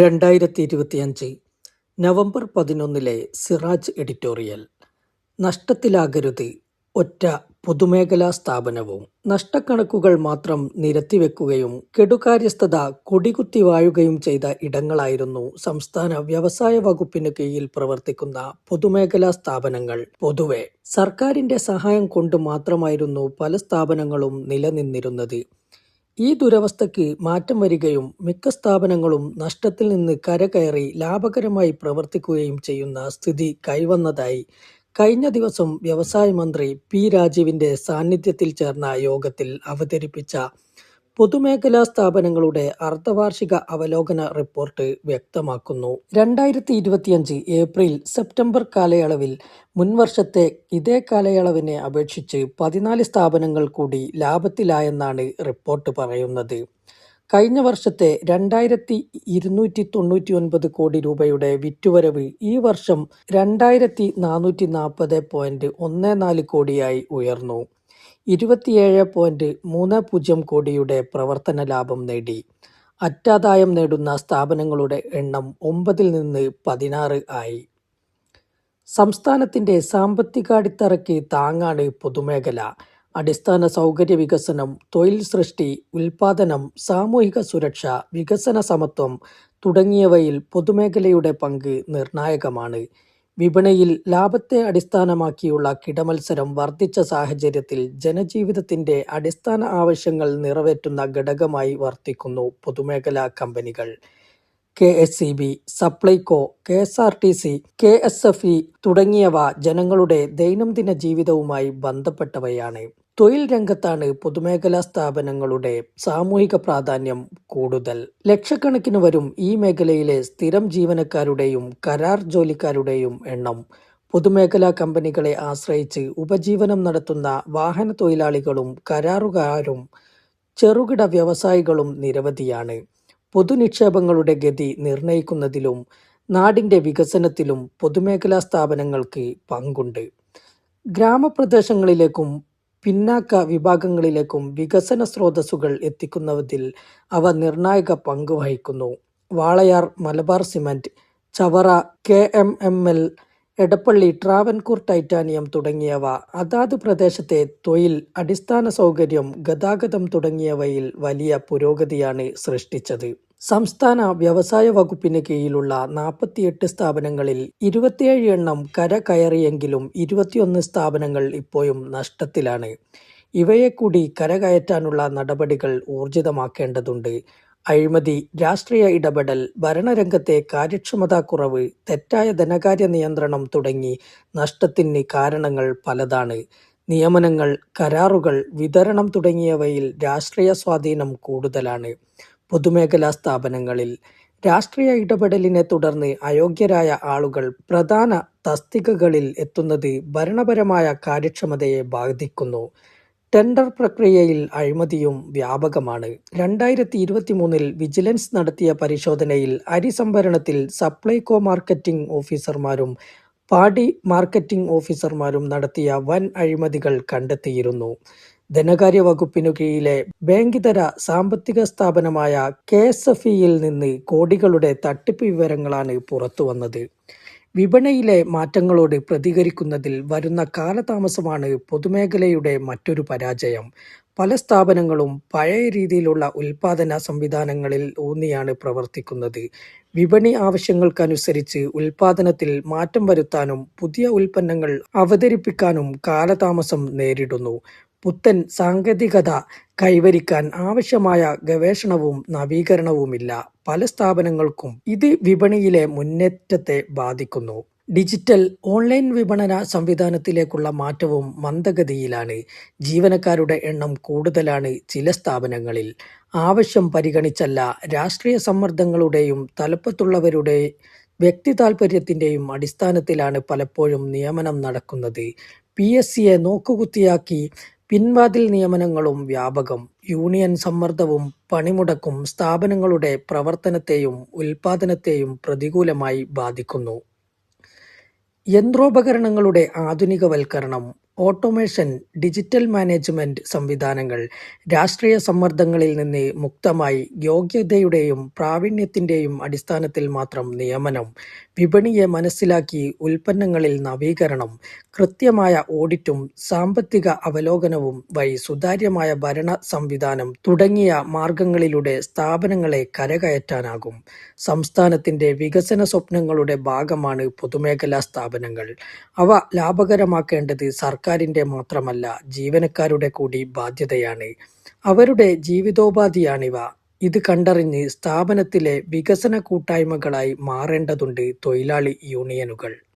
രണ്ടായിരത്തി ഇരുപത്തിയഞ്ച് നവംബർ പതിനൊന്നിലെ സിറാജ് എഡിറ്റോറിയൽ. നഷ്ടത്തിലാകരുത്. ഒറ്റ പൊതുമേഖലാ സ്ഥാപനവും നഷ്ടക്കണക്കുകൾ മാത്രം നിരത്തിവെക്കുകയും കെടുകാര്യസ്ഥത കൊടികുത്തി വാഴുകയും ചെയ്ത ഇടങ്ങളായിരുന്നു സംസ്ഥാന വ്യവസായ വകുപ്പിന് കീഴിൽ പ്രവർത്തിക്കുന്ന പൊതുമേഖലാ സ്ഥാപനങ്ങൾ. പൊതുവെ സർക്കാരിന്റെ സഹായം കൊണ്ട് മാത്രമായിരുന്നു പല സ്ഥാപനങ്ങളും നിലനിന്നിരുന്നത്. ഈ ദുരവസ്ഥയ്ക്ക് മാറ്റം വരികയും മിക്ക സ്ഥാപനങ്ങളും നഷ്ടത്തിൽ നിന്ന് കരകയറി ലാഭകരമായി പ്രവർത്തിക്കുകയും ചെയ്യുന്ന സ്ഥിതി കൈവന്നതായി. കഴിഞ്ഞ ദിവസം വ്യവസായ മന്ത്രി പി രാജീവിന്റെ സാന്നിധ്യത്തിൽ ചേർന്ന യോഗത്തിൽ അവതരിപ്പിച്ച പൊതുമേഖലാ സ്ഥാപനങ്ങളുടെ അർദ്ധവാർഷിക അവലോകന റിപ്പോർട്ട് വ്യക്തമാക്കുന്നു. രണ്ടായിരത്തി ഇരുപത്തിയഞ്ച് ഏപ്രിൽ സെപ്റ്റംബർ കാലയളവിൽ മുൻവർഷത്തെ ഇതേ കാലയളവിനെ അപേക്ഷിച്ച് പതിനാല് സ്ഥാപനങ്ങൾ കൂടി ലാഭത്തിലായെന്നാണ് റിപ്പോർട്ട് പറയുന്നത്. കഴിഞ്ഞ വർഷത്തെ രണ്ടായിരത്തി ഇരുന്നൂറ്റി തൊണ്ണൂറ്റി ഒൻപത് കോടി രൂപയുടെ വിറ്റുവരവ് ഈ വർഷം രണ്ടായിരത്തി നാനൂറ്റി നാൽപ്പത് പോയിന്റ് ഒന്ന് നാല് കോടിയായി ഉയർന്നു. ഇരുപത്തിയേഴ് പോയിന്റ് മൂന്ന് പൂജ്യം കോടിയുടെ പ്രവർത്തന ലാഭം നേടി. അറ്റാദായം നേടുന്ന സ്ഥാപനങ്ങളുടെ എണ്ണം ഒമ്പതിൽ നിന്ന് പതിനാറ് ആയി. സംസ്ഥാനത്തിന്റെ സാമ്പത്തികാടിത്തറയ്ക്ക് താങ്ങാണ് പൊതുമേഖല. അടിസ്ഥാന സൗകര്യ വികസനം തൊഴിൽ സൃഷ്ടി ഉൽപാദനം സാമൂഹിക സുരക്ഷ വികസന സമത്വം തുടങ്ങിയവയിൽ പൊതുമേഖലയുടെ പങ്ക് നിർണായകമാണ്. വിപണിയിൽ ലാഭത്തെ അടിസ്ഥാനമാക്കിയുള്ള കിടമത്സരം വർദ്ധിച്ച സാഹചര്യത്തിൽ ജനജീവിതത്തിന്റെ അടിസ്ഥാന ആവശ്യങ്ങൾ നിറവേറ്റുന്ന ഘടകമായി വർത്തിക്കുന്നു പൊതുമേഖലാ കമ്പനികൾ. K S C B Supplyco K S R T C K S F E തുടങ്ങിയവ ജനങ്ങളുടെ ദൈനംദിന ജീവിതവുമായി ബന്ധപ്പെട്ടവയാണ്. തൊഴിൽ രംഗത്താണ് പൊതുമേഖലാ സ്ഥാപനങ്ങളുടെ സാമൂഹിക പ്രാധാന്യം കൂടുതൽ. ലക്ഷക്കണക്കിന് വരും ഈ മേഖലയിലെ സ്ഥിരം ജീവനക്കാരുടെയും കരാർ ജോലിക്കാരുടെയും എണ്ണം പൊതുമേഖലാ കമ്പനികളെ ആശ്രയിച്ച് ഉപജീവനം നടത്തുന്ന വാഹന തൊഴിലാളികളും കരാറുകാരും ചെറുകിട വ്യവസായികളും നിരവധിയാണ്. പൊതുനിക്ഷേപങ്ങളുടെ ഗതി നിർണയിക്കുന്നതിലും നാടിന്റെ വികസനത്തിലും പൊതുമേഖലാ സ്ഥാപനങ്ങൾക്ക് പങ്കുണ്ട്. ഗ്രാമപ്രദേശങ്ങളിലേക്കും പിന്നാക്ക വിഭാഗങ്ങളിലേക്കും വികസന സ്രോതസ്സുകൾ എത്തിക്കുന്നതിൽ അവ നിർണായക പങ്ക് വഹിക്കുന്നു. Walayar Malabar cement Chavara K M M L Edappally Travancore titanium തുടങ്ങിയവ അതാത് പ്രദേശത്തെ തൊഴിൽ അടിസ്ഥാന സൗകര്യം ഗതാഗതം തുടങ്ങിയവയിൽ വലിയ പുരോഗതിയാണ് സൃഷ്ടിച്ചത്. സംസ്ഥാന വ്യവസായ വകുപ്പിന് കീഴിലുള്ള നാൽപ്പത്തിയെട്ട് സ്ഥാപനങ്ങളിൽ ഇരുപത്തിയേഴ് എണ്ണം കര കയറിയെങ്കിലും ഇരുപത്തിയൊന്ന് സ്ഥാപനങ്ങൾ ഇപ്പോഴും നഷ്ടത്തിലാണ്. ഇവയെ കൂടി കരകയറ്റാനുള്ള നടപടികൾ ഊർജിതമാക്കേണ്ടതുണ്ട്. അഴിമതി രാഷ്ട്രീയ ഇടപെടൽ ഭരണരംഗത്തെ കാര്യക്ഷമതാക്കുറവ് തെറ്റായ ധനകാര്യ നിയന്ത്രണം തുടങ്ങി നഷ്ടത്തിന് കാരണങ്ങൾ പലതാണ്. നിയമനങ്ങൾ കരാറുകൾ വിതരണം തുടങ്ങിയവയിൽ രാഷ്ട്രീയ സ്വാധീനം കൂടുതലാണ്. പൊതുമേഖലാ സ്ഥാപനങ്ങളിൽ രാഷ്ട്രീയ ഇടപെടലിനെ തുടർന്ന് അയോഗ്യരായ ആളുകൾ പ്രധാന തസ്തികകളിൽ എത്തുന്നത് ഭരണപരമായ കാര്യക്ഷമതയെ ബാധിക്കുന്നു. ടെൻഡർ പ്രക്രിയയിൽ അഴിമതിയും വ്യാപകമാണ്. രണ്ടായിരത്തി ഇരുപത്തിമൂന്നിൽ വിജിലൻസ് നടത്തിയ പരിശോധനയിൽ അരി സംഭരണത്തിൽ സപ്ലൈകോ മാർക്കറ്റിംഗ് ഓഫീസർമാരും പാടി മാർക്കറ്റിംഗ് ഓഫീസർമാരും നടത്തിയ വൻ അഴിമതികൾ കണ്ടെത്തിയിരുന്നു. ധനകാര്യ വകുപ്പിനു കീഴിലെ ബാങ്കിതര സാമ്പത്തിക സ്ഥാപനമായ കെ എസ് എഫ് ഇയിൽ നിന്ന് കോടികളുടെ തട്ടിപ്പ് വിവരങ്ങളാണ് പുറത്തുവന്നത് വിപണിയിലെ മാറ്റങ്ങളോട് പ്രതികരിക്കുന്നതിൽ വരുന്ന കാലതാമസമാണ് പൊതുമേഖലയുടെ മറ്റൊരു പരാജയം. പല സ്ഥാപനങ്ങളും പഴയ രീതിയിലുള്ള ഉൽപാദന സംവിധാനങ്ങളിൽ ഊന്നിയാണ് പ്രവർത്തിക്കുന്നത്. വിപണി ആവശ്യങ്ങൾക്കനുസരിച്ച് ഉൽപാദനത്തിൽ മാറ്റം വരുത്താനും പുതിയ ഉൽപ്പന്നങ്ങൾ അവതരിപ്പിക്കാനും കാലതാമസം നേരിടുന്നു. പുത്തൻ സാങ്കേതികത കൈവരിക്കാൻ ആവശ്യമായ ഗവേഷണവും നവീകരണവുമില്ല. പല സ്ഥാപനങ്ങൾക്കും ഇത് വിപണിയിലെ മുന്നേറ്റത്തെ ബാധിക്കുന്നു. ഡിജിറ്റൽ ഓൺലൈൻ വിപണന സംവിധാനത്തിലേക്കുള്ള മാറ്റവും മന്ദഗതിയിലാണ്. ജീവനക്കാരുടെ എണ്ണം കൂടുതലാണ് ചില സ്ഥാപനങ്ങളിൽ. ആവശ്യം പരിഗണിച്ചല്ല രാഷ്ട്രീയ സമ്മർദ്ദങ്ങളുടെയും തലപ്പത്തുള്ളവരുടെ വ്യക്തി താൽപര്യത്തിന്റെയും അടിസ്ഥാനത്തിലാണ് പലപ്പോഴും നിയമനം നടക്കുന്നത്. പി എസ് സിയെ നോക്കുകുത്തിയാക്കി പിൻവാതിൽ നിയമനങ്ങളും വ്യാപകം യൂണിയൻ സമ്മർദ്ദവും പണിമുടക്കും സ്ഥാപനങ്ങളുടെ പ്രവർത്തനത്തെയും ഉൽപാദനത്തെയും പ്രതികൂലമായി ബാധിക്കുന്നു. യന്ത്രോപകരണങ്ങളുടെ ആധുനികവൽക്കരണം ഓട്ടോമേഷൻ, ഡിജിറ്റൽ മാനേജ്മെന്റ് സംവിധാനങ്ങൾ, രാഷ്ട്രീയ സമ്മർദ്ദങ്ങളിൽ നിന്ന് മുക്തമായി യോഗ്യതയുടെയും പ്രാവീണ്യത്തിന്റെയും അടിസ്ഥാനത്തിൽ മാത്രം നിയമനം, വിപണിയെ മനസ്സിലാക്കി ഉൽപ്പന്നങ്ങളിൽ നവീകരണം, കൃത്യമായ ഓഡിറ്റും സാമ്പത്തിക അവലോകനവും വഴി സുതാര്യമായ ഭരണ സംവിധാനം തുടങ്ങിയ മാർഗങ്ങളിലൂടെ സ്ഥാപനങ്ങളെ കരകയറ്റാനാകും. സംസ്ഥാനത്തിന്റെ വികസന സ്വപ്നങ്ങളുടെ ഭാഗമാണ് പൊതുമേഖലാ സ്ഥാപനങ്ങൾ. അവ ലാഭകരമാക്കേണ്ടത് സർക്കാരിന്റെ മാത്രമല്ല ജീവനക്കാരുടെ കൂടി ബാധ്യതയാണ്. അവരുടെ ജീവിതോപാധിയാണിവ. ഇത് കണ്ടറിഞ്ഞ് സ്ഥാപനത്തിലെ വികസന കൂട്ടായ്മകളായി മാറേണ്ടതുണ്ട് തൊഴിലാളി യൂണിയനുകൾ.